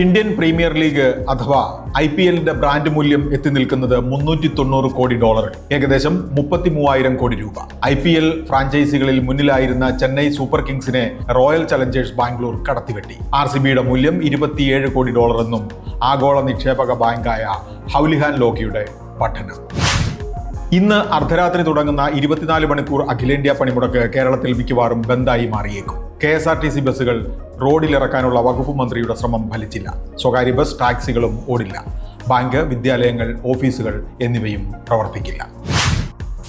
Indian premier league അഥവാ I P എല്ലിന്റെ brand മൂല്യം എത്തി നിൽക്കുന്നത് മുന്നൂറ്റി തൊണ്ണൂറ് കോടി ഡോളർ ഏകദേശം മുപ്പത്തി മൂവായിരം കോടി രൂപ. ഐ പി എൽ ഫ്രാഞ്ചൈസികളിൽ മുന്നിലായിരുന്ന ചെന്നൈ സൂപ്പർ കിങ്സിനെ റോയൽ ചലഞ്ചേഴ്സ് ബാംഗ്ലൂർ കടത്തിവെട്ടി. ആർ സി ബിയുടെ മൂല്യം ഇരുപത്തിയേഴ് കോടി ഡോളർ എന്നും ആഗോള നിക്ഷേപക ബാങ്കായ ഹൗലിഹാൻ ലോക്കിയുടെ പഠനം. ഇന്ന് അർദ്ധരാത്രി തുടങ്ങുന്ന ഇരുപത്തിനാല് മണിക്കൂർ അഖിലേന്ത്യാ പണിമുടക്ക് കേരളത്തിൽ മിക്കവാറും ബന്ദായി മാറിയേക്കും. K S R T C ബസ്സുകൾ റോഡിലിറക്കാനുള്ള വകുപ്പ് മന്ത്രിയുടെ ശ്രമം ഫലിച്ചില്ല. സ്വകാര്യ ബസ് ടാക്സികളും ഓടില്ല. ബാങ്ക് വിദ്യാലയങ്ങൾ ഓഫീസുകൾ എന്നിവയും പ്രവർത്തിക്കില്ല.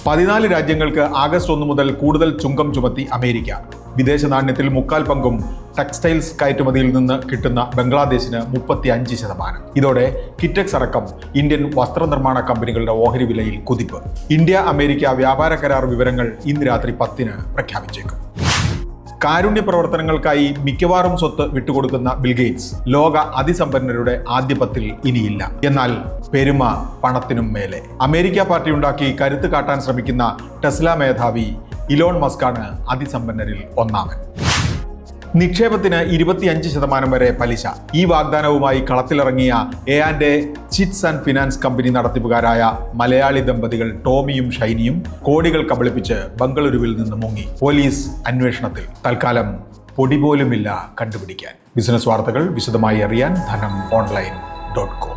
പതിനാല് രാജ്യങ്ങൾക്ക് ആഗസ്റ്റ് ഒന്ന് മുതൽ കൂടുതൽ ചുങ്കം ചുമത്തി അമേരിക്ക. വിദേശ നാണ്യത്തിൽ മുക്കാൽ പങ്കും ടെക്സ്റ്റൈൽസ് കയറ്റുമതിയിൽ നിന്ന് കിട്ടുന്ന ബംഗ്ലാദേശിന് മുപ്പത്തി അഞ്ച് ശതമാനം. ഇതോടെ കിറ്റക്സ് അടക്കം ഇന്ത്യൻ വസ്ത്രനിർമ്മാണ കമ്പനികളുടെ ഓഹരി വിലയിൽ കുതിപ്പ്. ഇന്ത്യ അമേരിക്ക വ്യാപാര കരാർ വിവരങ്ങൾ ഇന്ന് രാത്രി പത്തിന് പ്രഖ്യാപിച്ചേക്കും. കാരുണ്യ പ്രവർത്തനങ്ങൾക്കായി മിക്കവാറും സ്വത്ത് വിട്ടുകൊടുക്കുന്ന ബിൽഗേറ്റ്സ് ലോക അതിസമ്പന്നരുടെ ആദ്യ പത്തിൽ ഇനിയില്ല. എന്നാൽ പെരുമ പണത്തിനും മേലെ. അമേരിക്ക പാർട്ടി ഉണ്ടാക്കി കരുത്ത് കാട്ടാൻ ശ്രമിക്കുന്ന ടെസ്ല മേധാവി ഇലോൺ മസ്കാണ് അതിസമ്പന്നരിൽ ഒന്നാമൻ. നിക്ഷേപത്തിന് ഇരുപത്തിയഞ്ച് ശതമാനം വരെ പലിശ. ഈ വാഗ്ദാനവുമായി കളത്തിലിറങ്ങിയ A and A chits and finance company നടത്തിപ്പുകാരായ Malayali ദമ്പതികൾ ടോമിയും ഷൈനിയും കോടികൾ കബളിപ്പിച്ച് ബംഗളൂരുവിൽ നിന്ന് മുങ്ങി. പോലീസ് അന്വേഷണത്തിൽ തൽക്കാലം പൊടി പോലുമില്ല കണ്ടുപിടിക്കാൻ. ബിസിനസ് വാർത്തകൾ വിശദമായി അറിയാൻ ധനം ഓൺലൈൻ ഡോട്ട് കോം.